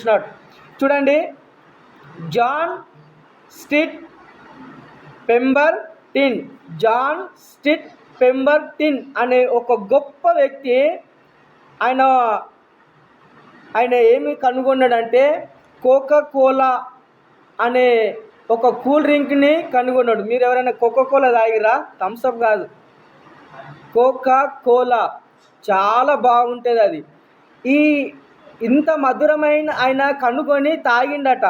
చూస్తున్నాడు. చూడండి జాన్ స్టిట్ పెంబర్ టిన్ జాన్ స్టిట్ పెంబర్ టిన్ అనే ఒక గొప్ప వ్యక్తి ఆయన ఆయన ఏమి కనుగొన్నాడంటే కోకా కోలా అనే ఒక కూల్ డ్రింక్ని కనుగొన్నాడు. మీరు ఎవరైనా కోకా కోలా తాగిరా థమ్స్అప్ కాదు. కోకా కోలా చాలా బాగుంటుంది అది. ఈ ఇంత మధురమైన ఆయన కనుగొని తాగిండట.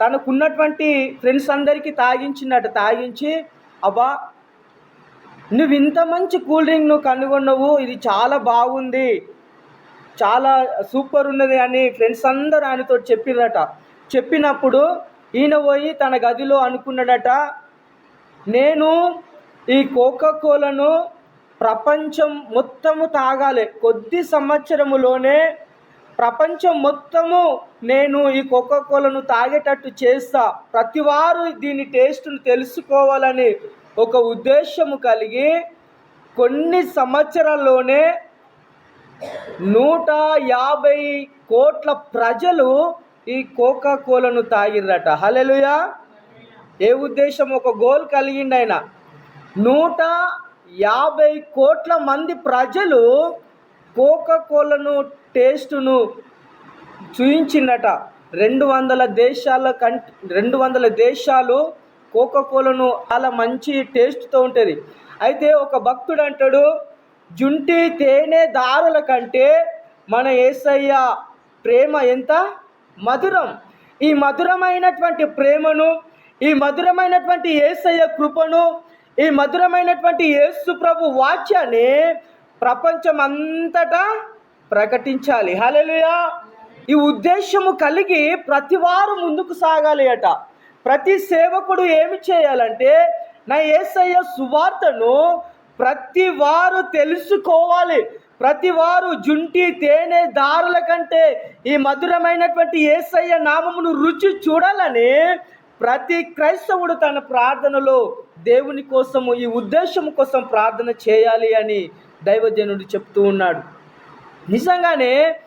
తనకున్నటువంటి ఫ్రెండ్స్ అందరికీ తాగించిండట తాగించి అబ్బా నువ్వు ఇంత మంచి కూల్ డ్రింక్ నువ్వు కనుగొన్నావు. ఇది చాలా బాగుంది. చాలా సూపర్ ఉన్నది అని ఫ్రెండ్స్ అందరూ ఆయనతో చెప్పిరట చెప్పినప్పుడు ఈయన పోయి తన గదిలో అనుకున్నాడట నేను ఈ కోకా కోలను ప్రపంచం మొత్తము తాగాలి. కొద్ది సంవత్సరములోనే ప్రపంచం మొత్తము నేను ఈ కోకా కోలను తాగేటట్టు చేస్తా. ప్రతివారు దీని టేస్ట్ను తెలుసుకోవాలని ఒక ఉద్దేశము కలిగి కొన్ని సంవత్సరాల్లోనే నూట యాభై కోట్ల ప్రజలు ఈ కోకా కోలను తాగిర్రట. హలెలుయా ఏ ఉద్దేశం ఒక గోల్ కలిగిండు ఆయన నూట యాభై కోట్ల మంది ప్రజలు కోకా కోలను టేస్టును చూయించిందట రెండు వందల దేశాల కం రెండు వందల దేశాలు కోకా కోలను చాలా మంచి టేస్ట్తో ఉంటుంది. అయితే ఒక భక్తుడు అంటాడు జుంటి తేనె దారుల కంటే మన ఏసయ్య ప్రేమ ఎంత? మధురం. ఈ మధురమైనటువంటి ప్రేమను ఈ మధురమైనటువంటి ఏసయ్య కృపను ఈ మధురమైనటువంటి యేసు ప్రభు వాక్యాన్ని ప్రపంచం అంతటా ప్రకటించాలి. హలలుయా ఈ ఉద్దేశము కలిగి ప్రతి వారు ముందుకు సాగాలి అట. ప్రతి సేవకుడు ఏమి చేయాలంటే నా ఏసయ్య సువార్తను ప్రతి వారు తెలుసుకోవాలి. ప్రతి వారు జుంటి తేనె దారుల కంటే ఈ మధురమైనటువంటి ఏసయ్య నామమును రుచి చూడాలని ప్రతి క్రైస్తవుడు తన ప్రార్థనలో దేవుని కోసము ఈ ఉద్దేశం కోసం ప్రార్థన చేయాలి అని దైవజనుడు చెప్తూ ఉన్నాడు. నిజంగానే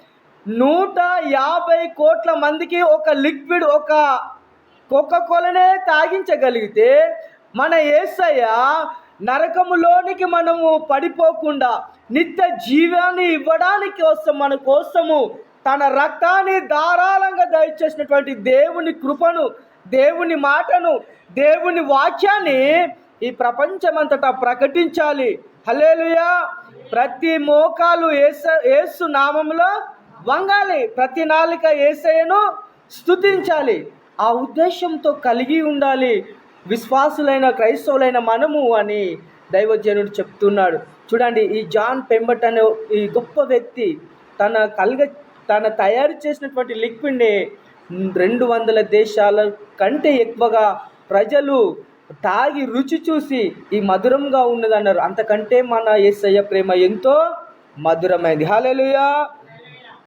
నూట యాభై కోట్ల మందికి ఒక లిక్విడ్ ఒక కోకా కోలనే తాగించగలిగితే మన ఏసయ్య నరకములోనికి మనము పడిపోకుండా నిత్య జీవాన్ని ఇవ్వడానికి కోసం మన కోసము తన రక్తాన్ని ధారాళంగా దయచేసినటువంటి దేవుని కృపను దేవుని మాటను దేవుని వాక్యాన్ని ఈ ప్రపంచమంతటా ప్రకటించాలి. హలేలుయా ప్రతి మోకాలు ఏస ఏసు నామంలో వంగాలి. ప్రతి నాలుక ఏసయను స్తుతించాలి. ఆ ఉద్దేశంతో కలిగి ఉండాలి. విశ్వాసులైన క్రైస్తవులైన మనము అని దైవజనుడు చెప్తున్నాడు. చూడండి ఈ జాన్ పెంబట్ అనే ఈ గొప్ప వ్యక్తి తన కలగ తన తయారు చేసినటువంటి లిక్విడ్ని రెండు వందల దేశాల కంటే ఎక్కువగా ప్రజలు తాగి రుచి చూసి ఈ మధురంగా ఉన్నదన్నారు. అంతకంటే మన యేసయ్య ప్రేమ ఎంతో మధురమైంది. హాలేలుయా